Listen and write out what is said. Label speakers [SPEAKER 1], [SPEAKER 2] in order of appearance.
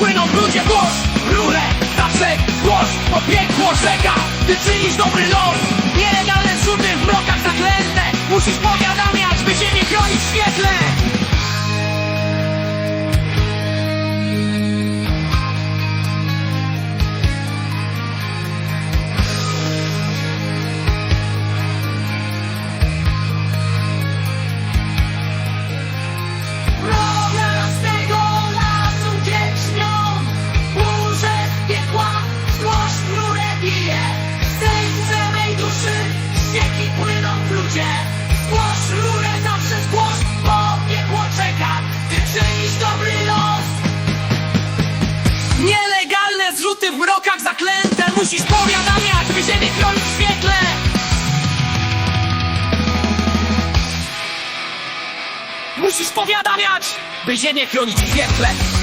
[SPEAKER 1] Ludzie głos, rurę, zawsze głos Po piekło czeka, ty czynisz dobry los. Nielegalne zrzuty w mrokach zaklęte. Musisz powiadamiać, by ziemię chronić w świetle Zrzuty w mrokach zaklęte Musisz powiadamiać, by ziemię chronić w świetle. Musisz powiadamiać, by ziemię chronić w świetle